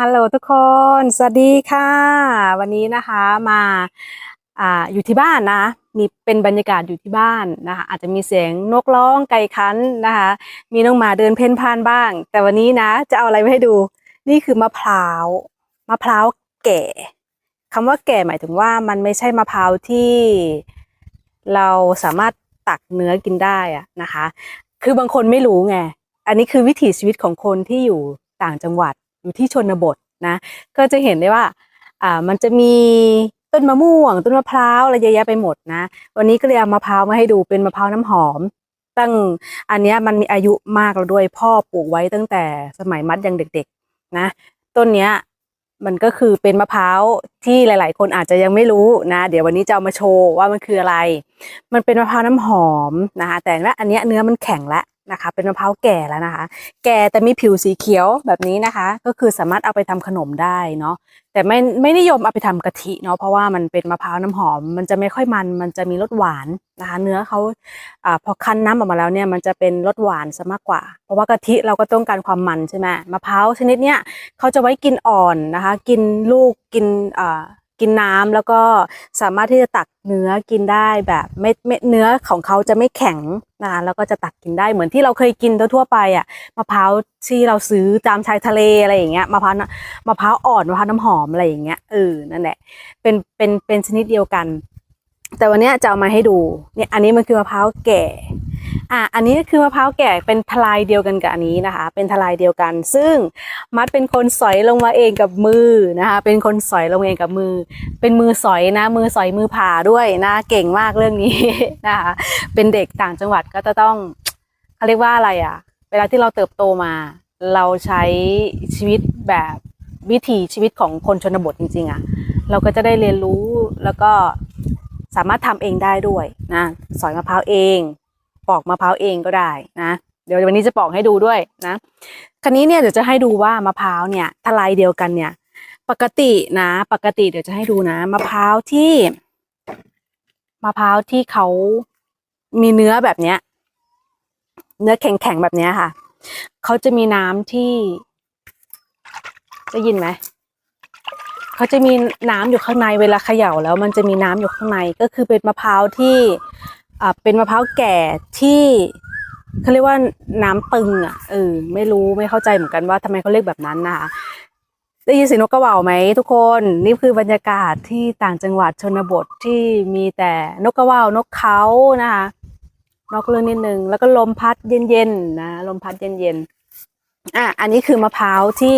ฮัลโหลทุกคน สวัสดีค่ะ วันนี้นะคะมาอ่าอยู่ที่บ้านนะ มีเป็นบรรยากาศอยู่ที่บ้านนะคะ อาจจะมีเสียงนกร้องไก่คันนะคะ มีน้องหมาเดินเพ่นพ่านบ้าง แต่วันนี้นะจะเอาอะไรมาให้ดู นี่คือมะพร้าวมะพร้าวแก่คำว่าแก่หมายถึงว่ามันไม่ใช่มะพร้าวที่เราสามารถตักเนื้อกินได้อะนะคะ คือบางคนไม่รู้ไง อันนี้คือวิถีชีวิตของคนที่อยู่ต่างจังหวัด อยู่ที่ชนบทนะก็จะเห็นได้ว่าอ่ามันจะมีต้นมะม่วง ต้นมะพร้าวอะไรเยอะแยะไปหมดนะ วันนี้ก็เลยเอามะพร้าวมาให้ดูเป็นมะพร้าวน้ำหอม ตั้งอันนี้มันมีอายุมากแล้วด้วยพ่อปลูกไว้ตั้งแต่สมัยมัดยังเด็กๆนะต้นเนี้ยมันก็คือเป็นมะพร้าวที่หลาย ๆ คนอาจจะยังไม่รู้นะ เดี๋ยววันนี้จะเอามาโชว์ว่ามันคืออะไร มันเป็นมะพร้าวน้ำหอมนะคะแต่ว่าอันเนี้ยเนื้อมันแข็งแล้ว นะคะ เป็นมะพร้าวแก่แล้วนะคะ แก่แต่มีผิวสีเขียวแบบนี้นะคะ ก็คือสามารถเอาไปทำขนมได้เนาะแต่ไม่ไม่นิยมเอาไปทำกะทิเนาะเพราะว่ามันเป็นมะพร้าวน้ำหอม มันจะไม่ค่อยมัน มันจะมีรสหวานนะคะ เนื้อเขาอ่าพอคั้นน้ำออกมาแล้วเนี่ยมันจะเป็นรสหวานซะมากกว่า เพราะว่ากะทิเราก็ต้องการความมันใช่ไหมมะพร้าวชนิดเนี้ยเขาจะไว้กินอ่อนนะคะ กินลูกกินอ่า กินน้ำแล้วก็สามารถที่จะตักเนื้อกินได้แบบไม่ไม่เนื้อของเขาจะไม่แข็งนะคะแล้วก็จะตักกินได้เหมือนที่เราเคยกินทั่วๆไปอะมะพร้าวที่เราซื้อตามชายทะเลอะไรอย่างเงี้ยมะพร้าวมะพร้าวอ่อนมะพร้าวน้ำหอมอะไรอย่างเงี้ยเออนั่นแหละเป็นเป็นเป็นชนิดเดียวกัน แต่วันนี้จะเอามาให้ดูเนี่ยอันนี้มันคือมะพร้าวแก่ อะอันนี้คือมะพร้าวแก่เป็นทลายเดียวกันกับอันนี้นะคะ เป็นทลายเดียวกัน ซึ่งมัดเป็นคนสอยลงมาเองกับมือนะคะ เป็นคนสอยลงเองกับมือ เป็นมือสอยนะ มือสอยมือผ่าด้วยนะ เก่งมากเรื่องนี้นะคะ เป็นเด็กต่างจังหวัดก็จะต้องเขาเรียกว่าอะไรอะ เวลาที่เราเติบโตมา เราใช้ชีวิตแบบวิถีชีวิตของคนชนบทจริงๆอะ เราก็จะได้เรียนรู้แล้วก็ สามารถทำเองได้ด้วยนะสอยมะพร้าวเอง ปอกมะพร้าวเองก็ได้นะ เดี๋ยววันนี้จะปอกให้ดูด้วยนะคราวนี้เนี่ยเดี๋ยวจะให้ดูว่ามะพร้าวเนี่ยทลายเดียวกันเนี่ย ปกตินะ ปกติเดี๋ยวจะให้ดูนะมะพร้าวที่มะพร้าวที่เขามีเนื้อแบบเนี้ย เนื้อแข็งๆแบบเนี้ยค่ะเขาจะมีน้ำที่ได้ยินไหม เขาจะมีน้ำอยู่ข้างในเวลาเขย่าแล้วมันจะมีน้ำอยู่ข้างในก็คือเป็นมะพร้าวที่อ่าเป็นมะพร้าวแก่ที่เขาเรียกว่าน้ำตึงอะเออไม่รู้ไม่เข้าใจเหมือนกันว่าทำไมเขาเรียกแบบนั้นนะคะได้ยินเสียงนกกระว่าไหมทุกคนนี่คือบรรยากาศที่ต่างจังหวัดชนบทที่มีแต่นกกระว่าวนกเขานะคะนกเรื่องนิดนึงแล้วก็ลมพัดเย็นๆนะลมพัดเย็นๆอะอันนี้คือมะพร้าวที่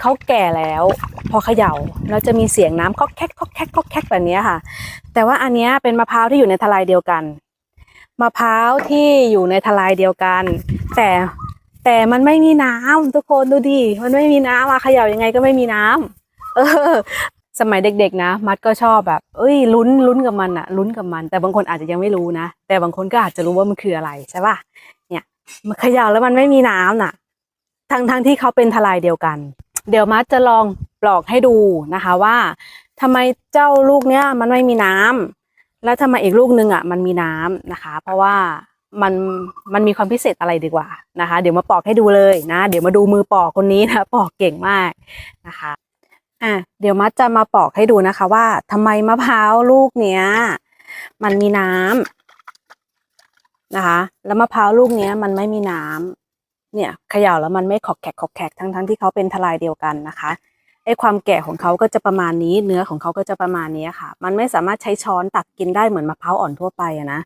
เขาแก่แล้ว พอเขย่าแล้วจะมีเสียงน้ำคอกแคกคอกแคกคอกแคกแบบนี้ค่ะ แต่ว่าอันนี้เป็นมะพร้าวที่อยู่ในทลายเดียวกันมะพร้าวที่อยู่ในทลายเดียวกัน แต่แต่มันไม่มีน้ำทุกคนดูดิมันไม่มีน้ำอะเขย่ายังไงก็ไม่มีน้ำเออ สมัยเด็กๆนะ มัดก็ชอบแบบ เอ้ยลุ้นลุ้นกับมันอะลุ้นกับมัน แต่บางคนอาจจะยังไม่รู้นะ แต่บางคนก็อาจจะรู้ว่ามันคืออะไรใช่ป่ะเนี่ยมันเขย่าแล้วมันไม่มีน้ำน่ะทั้งทั้งที่เขาเป็นทลายเดียวกัน เดี๋ยวมัดจะลองปลอกให้ดูนะคะว่าทำไมเจ้าลูกเนี้ยมันไม่มีน้ำแล้วทำไมอีกลูกนึงอะมันมีน้ำนะคะ เพราะว่ามันมันมีความพิเศษอะไรดีกว่านะคะ เดี๋ยวมาปอกให้ดูเลยนะ เดี๋ยวมาดูมือปอกคนนี้นะปอกเก่งมากนะคะอะเดี๋ยวมัดจะมาปอกให้ดูนะคะ ว่าทำไมมะพร้าวลูกเนี้ยมันมีน้ำนะคะ แล้วมะพร้าวลูกเนี้ยมันไม่มีน้ำ เนี่ยเขย่าแล้วมันไม่ขอกแขกขอกแขกทั้งทั้งที่เขาเป็นทลายเดียวกันนะคะไอความแก่ของเขาก็จะประมาณนี้ เนื้อของเขาก็จะประมาณนี้ค่ะ มันไม่สามารถใช้ช้อนตักกินได้เหมือนมะพร้าวอ่อนทั่วไปอะนะ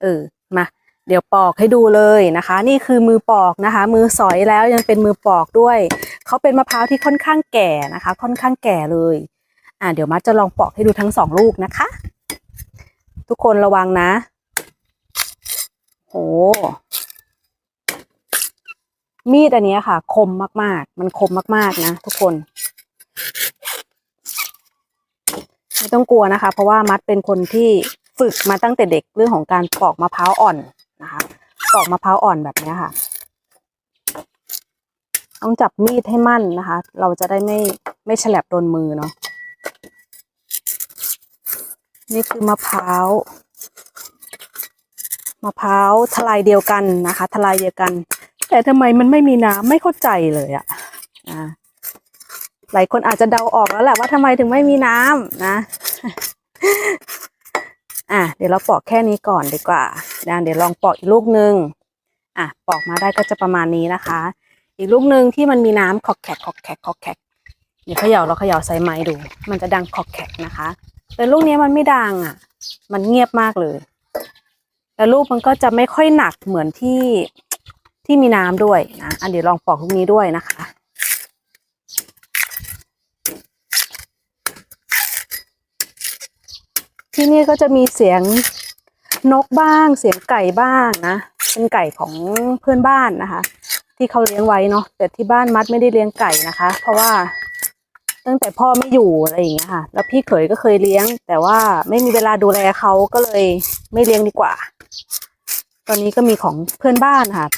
เออมาเดี๋ยวปอกให้ดูเลยนะคะ นี่คือมือปอกนะคะ มือสอยแล้วยังเป็นมือปอกด้วย เขาเป็นมะพร้าวที่ค่อนข้างแก่นะคะ ค่อนข้างแก่เลยอ่าเดี๋ยวมัดจะลองปอกให้ดูทั้งสองลูกนะคะ ทุกคนระวังนะ โห มีดอันนี้ค่ะ คมมากๆ มันคมมากๆนะทุกคน ไม่ต้องกลัวนะคะ เพราะว่ามัดเป็นคนที่ฝึกมาตั้งแต่เด็กเรื่องของการปอกมะพร้าวอ่อนนะคะปอกมะพร้าวอ่อนแบบนี้ค่ะ ต้องจับมีดให้มั่นนะคะ เราจะได้ไม่ไม่ฉลับโดนมือเนาะนี่คือมะพร้าวมะพร้าวทลายเดียวกันนะคะ ทลายเดียวกัน แต่ทำไมมันไม่มีน้ำไม่เข้าใจเลยอะอะหลายคนอาจจะเดาออกแล้วแหละว่าทำไมถึงไม่มีน้ำนะ อะเดี๋ยวเราปอกแค่นี้ก่อนดีกว่านะเดี๋ยวลองปอกอีกลูกหนึ่งอะปอกมาได้ก็จะประมาณนี้นะคะ อีกลูกหนึ่งที่มันมีน้ำขอกแขกขอกแขกขอกแขกเดี๋ยวเขย่าเราเขย่าใส่ไม้ดู มันจะดังขอกแขกนะคะแต่ลูกนี้มันไม่ดังอะ มันเงียบมากเลย แล้วลูกมันก็จะไม่ค่อยหนักเหมือนที่ ที่มีน้ำด้วยนะอันเดี๋ยวลองปอกลูกนี้ด้วยนะคะที่นี่ก็จะมีเสียงนกบ้าง เสียงไก่บ้างนะ เป็นไก่ของเพื่อนบ้านนะคะ ที่เขาเลี้ยงไว้เนาะแต่ที่บ้านมัดไม่ได้เลี้ยงไก่นะคะ เพราะว่าตั้งแต่พ่อไม่อยู่อะไรอย่างเงี้ยค่ะ แล้วพี่เขยก็เคยเลี้ยง แต่ว่าไม่มีเวลาดูแลเขาก็เลยไม่เลี้ยงดีกว่า ตอนนี้ก็มีของเพื่อนบ้านค่ะ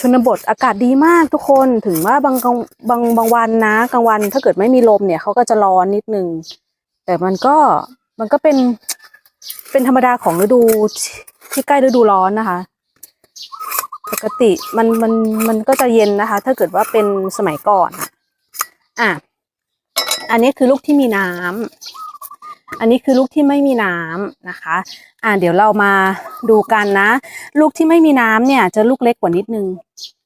ชนบทอากาศดีมากทุกคนถึงว่าบางกลางบางบางวันนะกลางวัน ถ้าเกิดไม่มีลมเนี่ยเขาก็จะร้อนนิดนึง แต่มันก็มันก็เป็นเป็นธรรมดาของฤดูที่ใกล้ฤดูร้อนนะคะ ปกติมันมันมันก็จะเย็นนะคะ ถ้าเกิดว่าเป็นสมัยก่อนอะอะอันนี้คือลูกที่มีน้ำ อันนี้คือลูกที่ไม่มีน้ำนะคะ อะเดี๋ยวเรามาดูกันนะ ลูกที่ไม่มีน้ำเนี่ยจะลูกเล็กกว่านิดนึง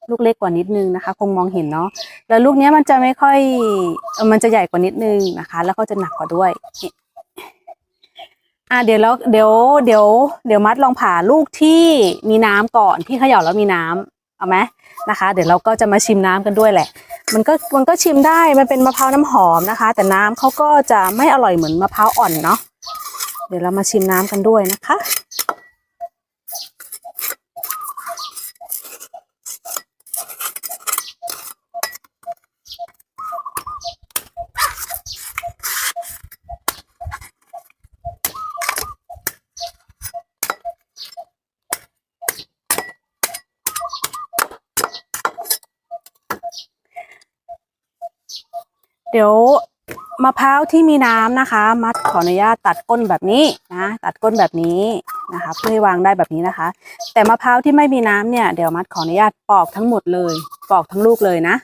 ลูกเล็กกว่านิดนึงนะคะ คงมองเห็นเนาะ แล้วลูกเนี้ยมันจะไม่ค่อย มันจะใหญ่กว่านิดนึงนะคะ แล้วก็จะหนักกว่าด้วยอะเดี๋ยวแล้วเดี๋ยวเดี๋ยวเดี๋ยวมัดลองผ่าลูกที่มีน้ำก่อนที่เขย่าแล้วมีน้ำเอาไหมนะคะ เดี๋ยวเราก็จะมาชิมน้ำกันด้วยแหละ มันก็มันก็ชิมได้มันเป็นมะพร้าวน้ำหอมนะคะ แต่น้ำเขาก็จะไม่อร่อยเหมือนมะพร้าวอ่อนเนาะเดี๋ยวเรามาชิมน้ำกันด้วยนะคะ ดี๋ยวมะพร้าวที่มีน้ำนะคะ มัดขออนุญาตตัดก้นแบบนี้นะ ตัดก้นแบบนี้นะคะ เพื่อให้วางได้แบบนี้นะคะ แต่มะพร้าวที่ไม่มีน้ำเนี่ยเดี๋ยวมัดขออนุญาตปอกทั้งหมดเลย ปอกทั้งลูกเลยนะ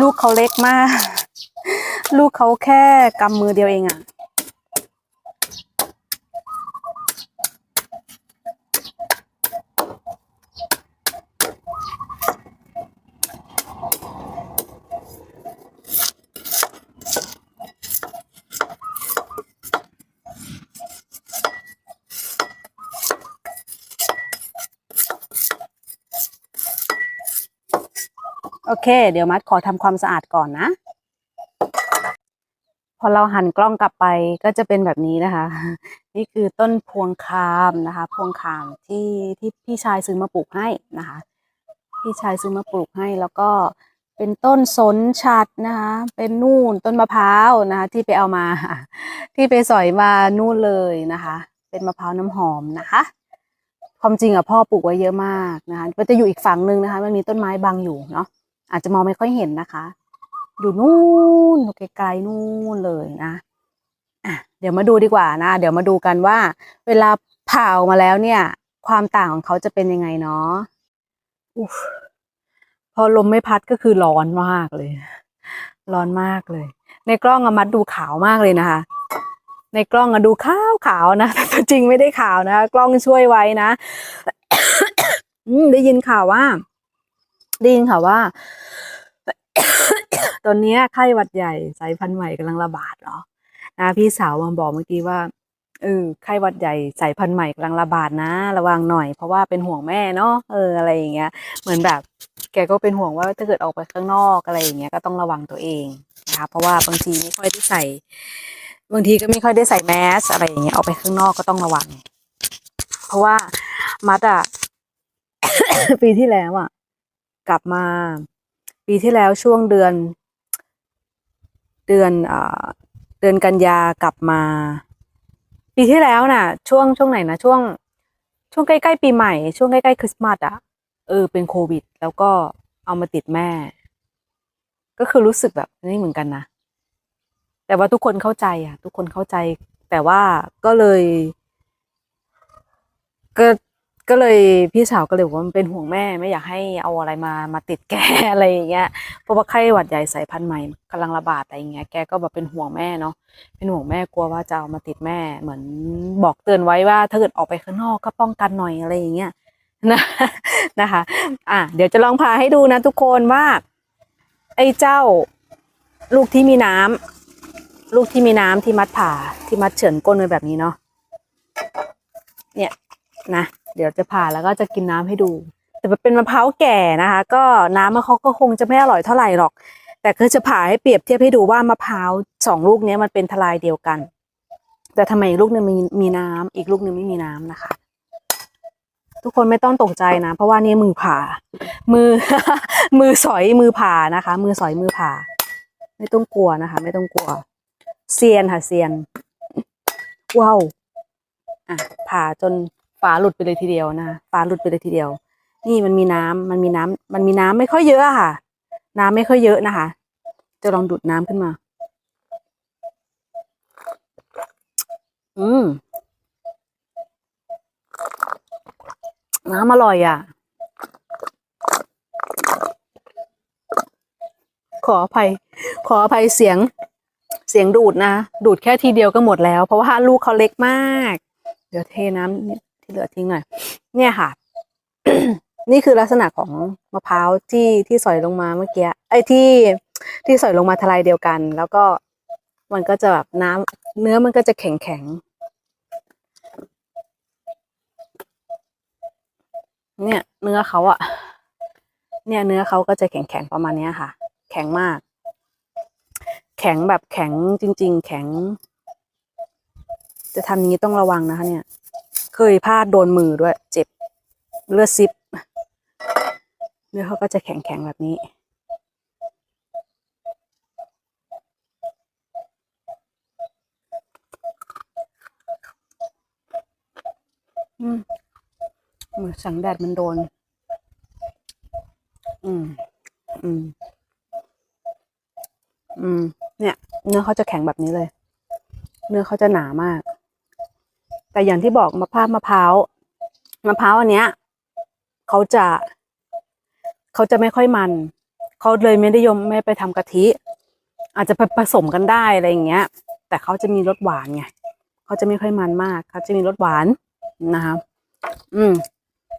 ลูกเขาเล็กมาก ลูกเขาแค่กำมือเดียวเองอะ่ะ โอเค เดี๋ยวมัดขอทำความสะอาดก่อนนะ พอเราหันกล้องกลับไปก็จะเป็นแบบนี้นะคะ นี่คือต้นพวงคามนะคะ พวงคามที่ที่พี่ชายซื้อมาปลูกให้นะคะ พี่ชายซื้อมาปลูกให้แล้วก็เป็นต้นสนชัดนะคะ เป็นนู่นต้นมะพร้าวนะคะที่ไปเอามา ที่ไปสอยมานู่นเลยนะคะ เป็นมะพร้าวน้ำหอมนะคะ ความจริงอะพ่อปลูกไว้เยอะมากนะคะ มันจะอยู่อีกฝั่งหนึ่งนะคะ มันมีต้นไม้บังอยู่เนาะ อาจจะมองไม่ค่อยเห็นนะคะ อยู่นู่นอยู่ไกลๆนู่นเลยนะอะเดี๋ยวมาดูดีกว่านะ เดี๋ยวมาดูกันว่า เวลาเผามาแล้วเนี่ย ความต่างของเขาจะเป็นยังไงเนาะอพอลมไม่พัดก็คือร้อนมากเลย ร้อนมากเลย ในกล้องอะมัดดูขาวมากเลยนะคะ ในกล้องอะดูขาวขาวนะแต่จริงไม่ได้ขาวนะกล้องช่วยไว้นะได้ยินข่าวว่า ได้ยินค่ะว่า ตอนนี้ไข้หวัดใหญ่สายพันธุ์ใหม่กำลังระบาดเหรอนะพี่สาวมาบอกเมื่อกี้ว่าเออไข้หวัดใหญ่สายพันธุ์ใหม่กำลังระบาดนะ ระวังหน่อยเพราะว่าเป็นห่วงแม่เนาะเอออะไรอย่างเงี้ย เหมือนแบบ แกก็เป็นห่วงว่าถ้าเกิดออกไปข้างนอกอะไรอย่างเงี้ยก็ต้องระวังตัวเองนะคะเพราะว่าบางทีไม่ค่อยได้ใส่บางทีก็ไม่ค่อยได้ใส่แมสอะไรอย่างเงี้ยออกไปข้างนอกก็ต้องระวัง เพราะว่ามัดอะปีที่แล้วอะ กลับมา ปีที่แล้วช่วงเดือน เดือนเดือนกันยากลับมา ปีที่แล้วน่ะ ช่วงช่วงไหนนะช่วง ช่วงใกล้ๆปีใหม่ ช่วงใกล้ๆคริสต์มาสอะเออเป็นโควิด แล้วก็เอามาติดแม่ ก็คือรู้สึกแบบนี่เหมือนกันนะแต่ว่าทุกคนเข้าใจอะทุกคนเข้าใจ แต่ว่าก็เลยก็ ก็เลยพี่สาวก็เลยบอกว่ามันเป็นห่วงแม่ไม่อยากให้เอาอะไรมามาติดแกอะไรอย่างเงี้ยเพราะว่าไข้หวัดใหญ่สายพันธุ์ใหม่กำลังระบาดอะไรอย่างเงี้ยแกก็แบบเป็นห่วงแม่เนาะเป็นห่วงแม่กลัวว่าจะเอามาติดแม่ เหมือนบอกเตือนไว้ว่า ถ้าเกิดออกไปข้างนอกก็ป้องกันหน่อยอะไรอย่างเงี้ยนะนะคะ อะเดี๋ยวจะลองพาให้ดูนะทุกคนว่า ไอ้เจ้าลูกที่มีน้ำลูกที่มีน้ำที่มัดผ่าที่มัดเฉือนก้นไว้แบบนี้เนาะเนี่ยนะ เดี๋ยวจะผ่าแล้วก็จะกินน้ำให้ดู แต่เป็นมะพร้าวแก่นะคะ ก็น้ำมันเขาก็คงจะไม่อร่อยเท่าไหร่หรอก แต่คือจะผ่าให้เปรียบเทียบให้ดูว่ามะพร้าวสองลูกนี้มันเป็นทลายเดียวกัน แต่ทำไมอีกลูกหนึงมีมีน้ำอีกลูกหนึงไม่มีน้ำนะคะ ทุกคนไม่ต้องตกใจนะ เพราะว่านี่มือผ่า มือ มือสอยมือผ่านะคะ มือสอยมือผ่า ไม่ต้องกลัวนะคะ ไม่ต้องกลัวเซียนค่ะเซียนว้าวอะผ่าจน หลุดไปเลยทีเดียวนะคะฝาหลุดไปเลยทีเดียว นี่มันมีน้ำมันมีน้ำมันมีน้ำไม่ค่อยเยอะค่ะ น้ำไม่ค่อยเยอะนะคะ จะลองดูดน้ำขึ้นมา อืมน้ำอร่อยอะ ขออภัย ขออภัยเสียง เสียงดูดนะ ดูดแค่ทีเดียวก็หมดแล้ว เพราะว่าลูกเขาเล็กมาก เดี๋ยวเทน้ำนิด ที่เหลือทิ้งหน่อย เนี่ยค่ะ นี่คือลักษณะของมะพร้าวที่ที่สอยลงมาเมื่อกี้ไอ้ที่ที่สอยลงมาทลายเดียวกัน แล้วก็มันก็จะแบบน้ำเนื้อมันก็จะแข็งแข็งเนี่ย เนื้อเขาอะเนี่ยเนื้อเขาก็จะแข็งแข็งประมาณเนี้ยค่ะ แข็งมาก แข็งแบบแข็งจริง ๆ แข็ง จะทำอย่างนี้ต้องระวังนะคะเนี่ย เคยพลาดโดนมือด้วย เจ็บเลือดซิบเนื้อเขาก็จะแข็งๆแบบนี้อืมมือสังแดดมันโดน อืม อืม อืม เนี่ย เนื้อเขาจะแข็งแบบนี้เลย เนื้อเขาจะหนามาก แต่อย่างที่บอกมะพร้าวมะพร้าวมะพร้าวอันเนี้ยเขาจะเขาจะไม่ค่อยมันเขาเลยไม่ได้ยมไม่ไปทำกะทิ อาจจะไปผสมกันได้อะไรอย่างเงี้ย แต่เขาจะมีรสหวานไงเขาจะไม่ค่อยมันมากเขาจะมีรสหวานนะคะอืม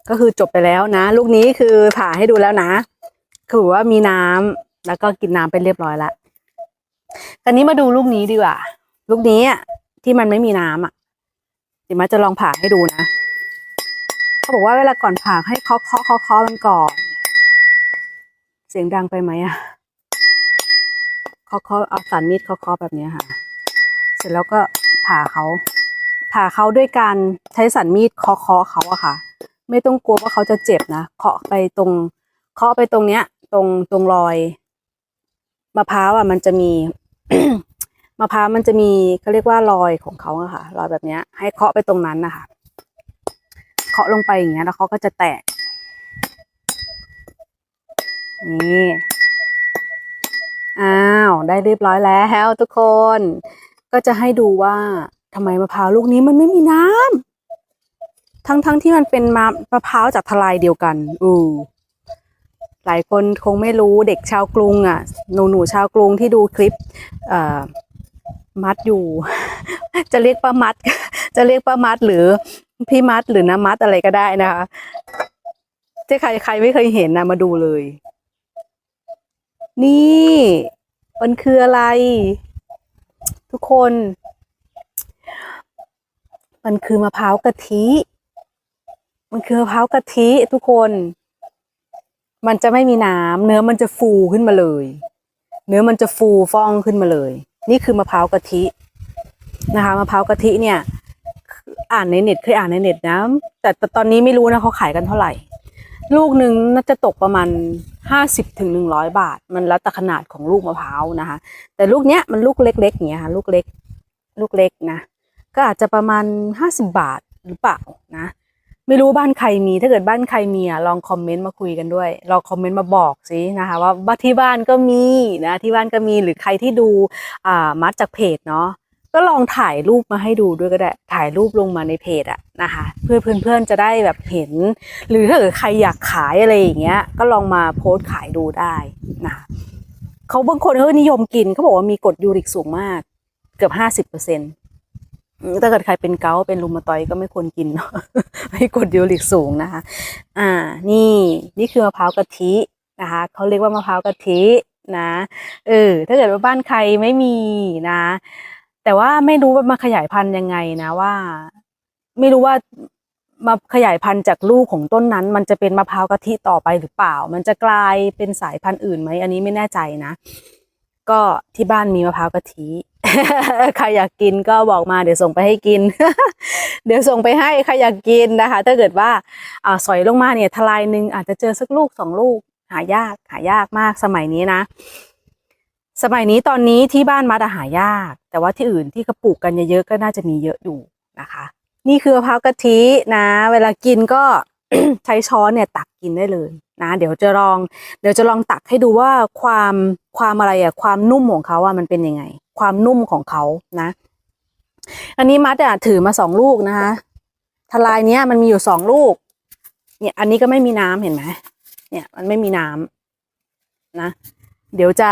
ก็คือจบไปแล้วนะ ลูกนี้คือผ่าให้ดูแล้วนะ คือว่ามีน้ำแล้วก็กินน้ำไปเรียบร้อยล้วตอนนี้มาดูลูกนี้ดีกว่า ลูกนี้ที่มันไม่มีน้ำอะ เดี๋ยวมาจะลองผ่าให้ดูนะเขาบอกว่าเวลาก่อนผ่าให้เคาะเคาะเคาะเคาะมันก่อน เสียงดังไปไหมอะเคาะเคาะเอาสันมีดเคาะเคาะแบบนี้ค่ะ เสร็จแล้วก็ผ่าเขาผ่าเขาด้วยการใช้สันมีดเคาะเคาะเขาอะค่ะ ไม่ต้องกลัวว่าเขาจะเจ็บนะเคาะไปตรงเคาะไปตรงเนี้ย ตรงตรงรอยมะพร้าวอะมันจะมี มะพร้าวมันจะมีเขาเรียกว่ารอยของเขาอะค่ะ รอยแบบนี้ให้เคาะไปตรงนั้นนะคะเคาะลงไปอย่างเงี้ย แล้วเขาก็จะแตกนี่อ้าวได้เรียบร้อยแล้วทุกคน ก็จะให้ดูว่าทำไมมะพร้าวลูกนี้มันไม่มีน้ำทั้งทั้งที่มันเป็นมะมะพร้าวจากทลายเดียวกัน อือหลายคนคงไม่รู้เด็กชาวกรุงอะหนูหนูชาวกรุงที่ดูคลิปเอ่อ มัดอยู่ จะเรียกป้ามัด จะเรียกป้ามัดหรือพี่มัดหรือน้ามัดอะไรก็ได้นะคะที่ใครใครไม่เคยเห็นนะมาดูเลย นี่ มันคืออะไร ทุกคน มันคือมะพร้าวกะทิ มันคือมะพร้าวกะทิทุกคน มันจะไม่มีน้ำเนื้อมันจะฟูขึ้นมาเลย เนื้อมันจะฟูฟ่องขึ้นมาเลย นี่คือมะพร้าวกะทินะคะมะพร้าวกะทิเนี่ย อ่านในเน็ตเคยอ่านในเน็ตนะแต่แต่ตอนนี้ไม่รู้นะเขาขายกันเท่าไหร่ ลูกหนึ่งน่าจะตกประมาณห้าสิบถึงหนึ่งร้อยบาท มันแล้วแต่ขนาดของลูกมะพร้าวนะคะ แต่ลูกเนี้ยมันลูกเล็กๆอย่างเงี้ยค่ะลูกเล็ก ลูกเล็กนะก็อาจจะประมาณห้าสิบบาทหรือเปล่านะ ไม่รู้บ้านใครมีถ้าเกิดบ้านใครมีอะลองคอมเมนต์มาคุยกันด้วยลองคอมเมนต์มาบอกสินะคะว่าบ้านที่บ้านก็มีนะที่บ้านก็มีหรือใครที่ดูอ่ามัดจากเพจเนาะก็ลองถ่ายรูปมาให้ดูด้วยก็ได้ถ่ายรูปลงมาในเพจอะนะคะเพื่อเพื่อนๆจะได้แบบเห็น หรือถ้าเกิดใครอยากขายอะไรอย่างเงี้ยก็ลองมาโพสต์ขายดูได้นะะเขาบางคนเขานิยมกินเขาบอกว่ามีกรดยูริกสูงมากเกือบห้าสิบเปอร์เซ็นต์ ถ้าเกิดใครเป็นเกาเป็นรูมาตอยก็ไม่ควรกินเนาะให้กดยูริกสูงนะคะ อ่า นี่นี่คือมะพร้าวกะทินะคะเขาเรียกว่ามะพร้าวกะทินะเออถ้าเกิดว่าบ้านใครไม่มีนะ แต่ว่าไม่รู้ว่ามาขยายพันธุ์ยังไงนะว่า ไม่รู้ว่ามาขยายพันธุ์จากลูกของต้นนั้น มันจะเป็นมะพร้าวกะทิต่อไปหรือเปล่า มันจะกลายเป็นสายพันธุ์อื่นไหมอันนี้ไม่แน่ใจนะ ก็ที่บ้านมีมะพร้าวกะทิ ใครอยากกินก็บอกมาเดี๋ยวส่งไปให้กิน เดี๋ยวส่งไปให้ใครอยากกินนะคะ ถ้าเกิดว่าอสอยลงมาเนี่ยทลายหนึ่งอาจจะเจอสักลูกสองลูก หายากหายากมากสมัยนี้นะ สมัยนี้ตอนนี้ที่บ้านมัดหายาก แต่ว่าที่อื่นที่เขาปลูกกันเยอะๆก็น่าจะมีเยอะอยู่นะคะ นี่คือมะพร้าวกะทินะ เวลากินก็ใช้ช้อนเนี่ยตักกินได้เลยนะเดี๋ยวจะลอง เดี๋ยวจะลองตักให้ดูว่าความความอะไรอะความนุ่มของเขาอะมันเป็นยังไง ความนุ่มของเขานะ อันนี้มัดอะถือมาสองลูกนะคะทลายเนี้ยมันมีอยู่สองลูก เนี่ย อันนี้ก็ไม่มีน้ำเห็นไหมเนี่ย มันไม่มีน้ำนะ เดี๋ยวจะ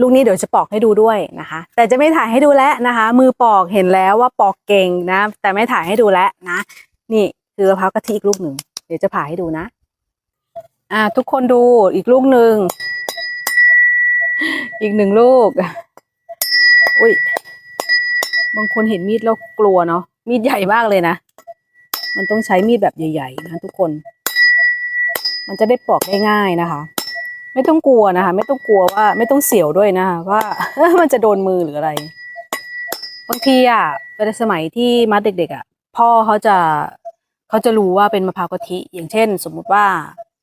ลูกนี้เดี๋ยวจะปอกให้ดูด้วยนะคะ แต่จะไม่ถ่ายให้ดูแล้วนะคะ มือปอกเห็นแล้วว่าปอกเก่งนะ แต่ไม่ถ่ายให้ดูแล้วนะ นี่คือมะพร้าวกะทิอีกลูกหนึ่ง เดี๋ยวจะผ่าให้ดูนะ อ่า ทุกคนดูอีกลูกหนึ่ง อีกหนึ่งลูก อุ้ย บางคนเห็นมีดแล้วกลัวเนาะ มีดใหญ่มากเลยนะ มันต้องใช้มีดแบบใหญ่ๆนะทุกคน มันจะได้ปอกได้ง่ายนะคะ ไม่ต้องกลัวนะคะ ไม่ต้องกลัวว่า ไม่ต้องเสียวด้วยนะคะว่า มันจะโดนมือหรืออะไร บางทีอะเป็นสมัยที่มัดเด็ก ๆ อะ พ่อเขาจะเขาจะรู้ว่าเป็นมะพร้าวกะทิ อย่างเช่น สมมุติว่า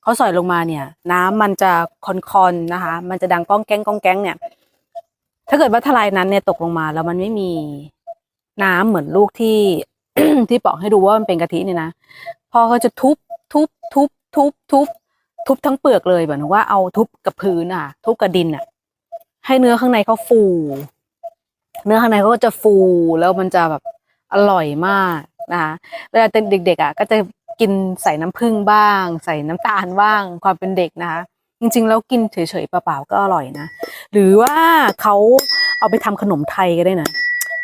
เขาสอยลงมาเนี่ย น้ำมันจะคอนๆนนะคะ มันจะดังก้องแก้งก้องแก้งเนี่ย ถ้าเกิดว่าทลายนั้นเนี่ยตกลงมา แล้วมันไม่มีน้ำเหมือนลูกที่ที่ปอกให้ดูว่ามันเป็นกะทิเนี่ยนะพอเขาจะทุบทุบทุบทุบทุบทุบทั้งเปลือกเลยแบบว่าเอาทุบกับพื้นอะ ทุบกับดินอะ ให้เนื้อข้างในเขาฟู เนื้อข้างในเขาก็จะฟูแล้วมันจะแบบอร่อยมากนะคะเวลาเด็กๆอะ ก็จะ กินใส่น้ำผึ้งบ้าง ใส่น้ำตาลบ้าง ความเป็นเด็กนะคะ จริงๆ แล้วกินเฉยๆเปล่าๆก็อร่อยนะ หรือว่าเขาเอาไปทำขนมไทยก็ได้นะ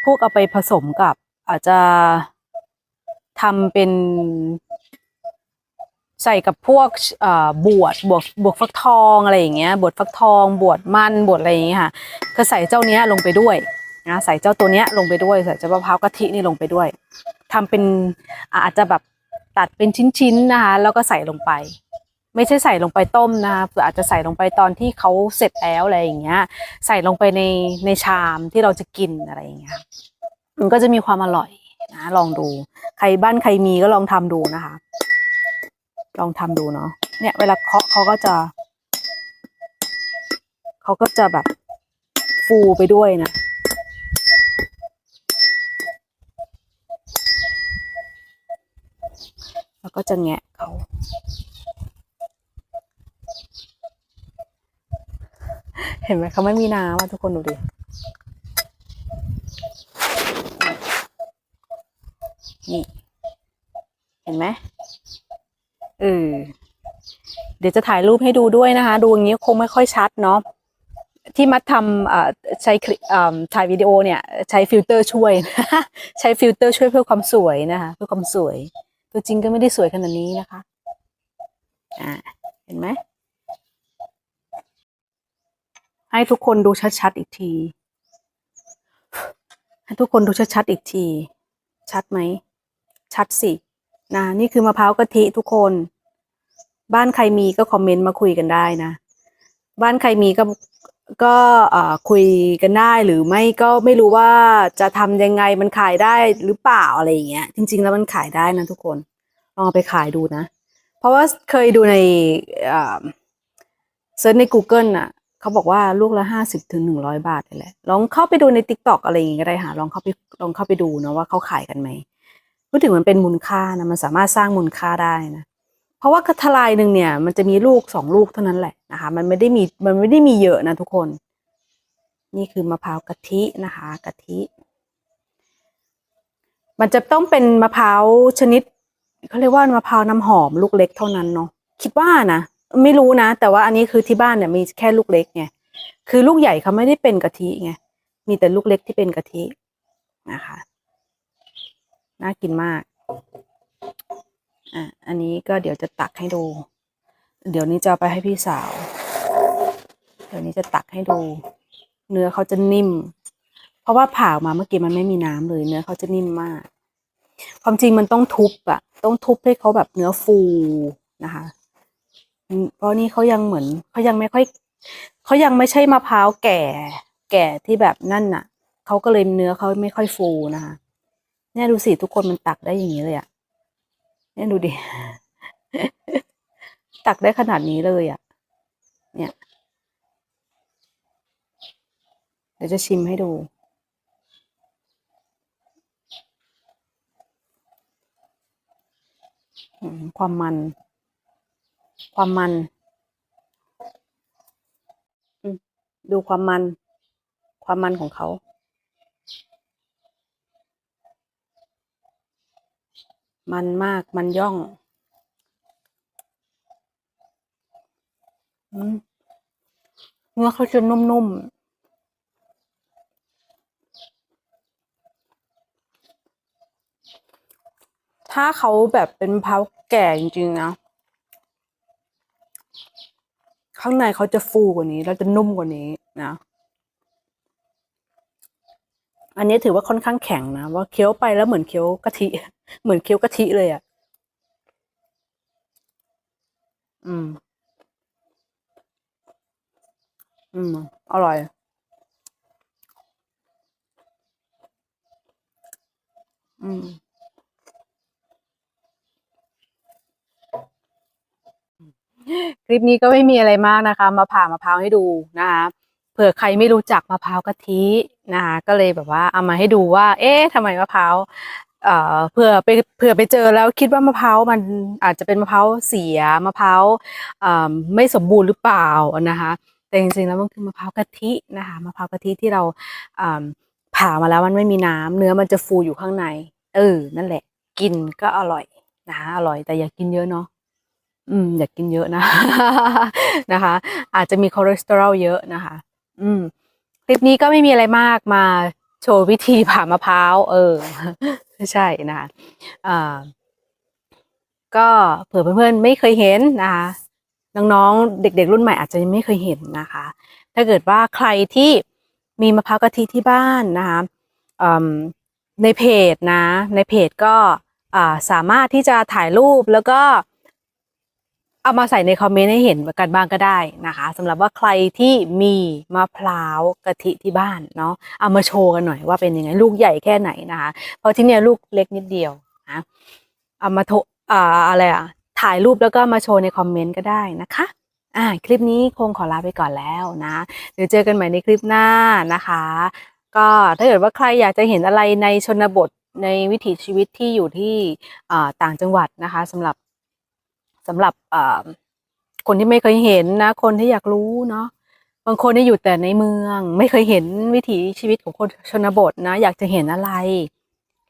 พวกเอาไปผสมกับอาจจะทำเป็นใส่กับพวกบวชบวกบวกฟักทองอะไรอย่างเงี้ยบวชฟักทอง บวชมันบวชอะไรอย่างเงี้ยค่ะก็ใส่เจ้าเนี้ยลงไปด้วยนะใส่เจ้าตัวเนี้ยลงไปด้วยใส่เจ้ามะพร้าวกะทินี่ลงไปด้วยทำเป็นอาจจะแบบ ตัดเป็นชิ้นๆนะคะ แล้วก็ใส่ลงไป ไม่ใช่ใส่ลงไปต้มนะคะเผื่ออาจจะใส่ลงไปตอนที่เขาเสร็จแล้วอะไรอย่างเงี้ย ใส่ลงไปในในชามที่เราจะกินอะไรอย่างเงี้ยมันก็จะมีความอร่อยนะลองดู ใครบ้านใครมีก็ลองทำดูนะคะ ลองทำดูเนาะเนี่ยเวลาเคาะเขาก็จะเขาก็จะแบบฟูไปด้วยนะ แล้วก็จะแงะเขาเห็นไหมเขาไม่มีน้ำอะทุกคนดูดินี่เห็นไหมเออเดี๋ยวจะถ่ายรูปให้ดูด้วยนะคะ ดูอย่างนี้คงไม่ค่อยชัดเนาะที่มัดทำใช้ถ่ายวิดีโอเนี่ย ใช้ฟิลเตอร์ช่วย ใช้ฟิลเตอร์ช่วยเพื่อความสวยนะคะ เพื่อความสวย ตัวจริงก็ไม่ได้สวยขนาดนี้นะคะ อ่า เห็นไหม ให้ทุกคนดูชัดๆอีกที ให้ทุกคนดูชัดๆอีกที ชัดไหม ชัดสินะนี่คือมะพร้าวกะทิทุกคน บ้านใครมีก็คอมเมนต์มาคุยกันได้นะ บ้านใครมีก็ ก็คุยกันได้หรือไม่ก็ไม่รู้ว่าจะทำยังไงมันขายได้หรือเปล่าอะไรอย่างเงี้ย จริง ๆ แล้วมันขายได้นะทุกคนลองเอาไปขายดูนะ เพราะว่าเคยดูในเซิร์ชใน Google น่ะเขาบอกว่าลูกละห้าสิบถึงหนึ่งร้อยบาทเลยแหละลองเข้าไปดูใน t ิ k t o k อะไรอย่างเงี้ยก็ได้ค่ะลองเข้าไปลองเข้าไปดูนะว่าเขาขายกันไหมพูดถึงมันเป็นมูลค่านะมันสามารถสร้างมูลค่าได้นะ เพราะว่ากระทลายหนึ่งเนี่ย มันจะมีลูกสองลูกเท่านั้นแหละนะคะ มันไม่ได้มีมันไม่ได้มีเยอะนะทุกคน นี่คือมะพร้าวกะทินะคะกะทิ มันจะต้องเป็นมะพร้าวชนิดเขาเรียกว่ามะพร้าวน้ำหอมลูกเล็กเท่านั้นเนาะคิดว่านะไม่รู้นะ แต่ว่าอันนี้คือที่บ้านเนี่ยมีแค่ลูกเล็กไงคือลูกใหญ่เขาไม่ได้เป็นกะทิไงมีแต่ลูกเล็กที่เป็นกะทินะคะน่ากินมาก อะอันนี้ก็เดี๋ยวจะตักให้ดู เดี๋ยวนี้จะเอาไปให้พี่สาว เดี๋ยวนี้จะตักให้ดู เนื้อเขาจะนิ่ม เพราะว่าผ่าออกมาเมื่อกี้มันไม่มีน้ำเลย เนื้อเขาจะนิ่มมาก ความจริงมันต้องทุบอะต้องทุบให้เขาแบบเนื้อฟูนะคะ เพราะนี่เขายังเหมือนเขายังไม่ค่อยเขายังไม่ใช่มะพร้าวแก่ แก่ที่แบบนั่นน่ะเขาก็เลยเนื้อเขาไม่ค่อยฟูนะคะเนี่ยดูสิทุกคนมันตักได้อย่างนี้เลยอะ เนี่ยดูดิ ตักได้ขนาดนี้เลยอะ เนี่ย เดี๋ยวจะชิมให้ดู ความมัน ความมัน ดูความมัน ความมันของเขา มันมากมันย่องอืมเนื้อเขาจะนุ่มๆถ้าเขาแบบเป็นมะพร้าวแก่จริงๆนะ ข้างในเขาจะฟูกว่านี้ แล้วจะนุ่มกว่านี้นะ อันนี้ถือว่าค่อนข้างแข็งนะ ว่าเคี้ยวไปแล้วเหมือนเคี้ยวกะทิ เหมือนเคี้ยวกะทิเลยอะ อืม อืม อร่อย อืมคลิปนี้ก็ไม่มีอะไรมากนะคะ มาผ่ามะพร้าวให้ดูนะคะเผื่อใครไม่รู้จักมะพร้าวกะทินะคะก็เลยแบบว่าเอามาให้ดูว่า เอ๊ะทำไมมะพร้าว เผื่อไปเผื่อไปเจอแล้วคิดว่ามะพร้าวมันอาจจะเป็นมะพร้าวเสียมะพร้าวไม่สมบูรณ์หรือเปล่านะคะแต่จริงๆแล้วมันคือมะพร้าวกะทินะคะมะพร้าวกะทิที่เราผ่ามาแล้วมันไม่มีน้ำเนื้อมันจะฟูอยู่ข้างใน เออ นั่นแหละ กินก็อร่อยนะคะอร่อยแต่อย่ากินเยอะเนาะอืม อย่ากกินเยอะนะนะคะ อาจจะมีคอเลสเตอรอลเยอะนะคะ อืมคลิปนี้ก็ไม่มีอะไรมากมาโชว์วิธีผ่ามะพร้าวเออ ไม่ใช่นะคะก็เผื่อเพื่อนๆไม่เคยเห็นนะคะน้องๆเด็กๆ รุ่นใหม่อาจจะยังไม่เคยเห็นนะคะ ถ้าเกิดว่าใครที่มีมะพร้าวกะทิที่บ้านนะคะในเพจนะในเพจก็สามารถที่จะถ่ายรูปแล้วก็ เอามาใส่ในคอมเมนต์ให้เห็นกันบ้างก็ได้นะคะสำหรับว่าใครที่มีมะพร้าวกะทิที่บ้านเนาะเอามาโชว์กันหน่อยว่าเป็นยังไงลูกใหญ่แค่ไหนนะคะ เพราะที่เนี่ยลูกเล็กนิดเดียวนะเอามาโทอ่าอะไรอะถ่ายรูปแล้วก็มาโชว์ในคอมเมนต์ก็ได้นะคะอ่าคลิปนี้คงขอลาไปก่อนแล้วนะเดี๋ยวเจอกันใหม่ในคลิปหน้านะคะ ก็ถ้าเกิดว่าใครอยากจะเห็นอะไรในชนบทในวิถีชีวิตที่อยู่ที่อ่าต่างจังหวัดนะคะสำหรับ สำหรับคนที่ไม่เคยเห็นนะ คนที่อยากรู้เนาะบางคนที่อยู่แต่ในเมือง ไม่เคยเห็นวิถีชีวิตของคนชนบทนะ อยากจะเห็นอะไร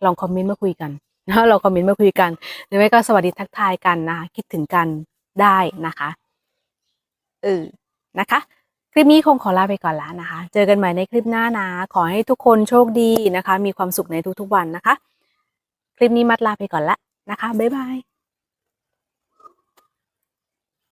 ลองคอมเมนต์มาคุยกันนะลองคอมเมนต์มาคุยกันหรือไม่ก็สวัสดีทักทายกันนะคะคิดถึงกันได้นะคะเออนะคะ คลิปนี้คงขอลาไปก่อนแล้วนะคะ เจอกันใหม่ในคลิปหน้านะขอให้ทุกคนโชคดีนะคะ มีความสุขในทุกๆวันนะคะ คลิปนี้มัดลาไปก่อนละนะคะบ๊ายบาย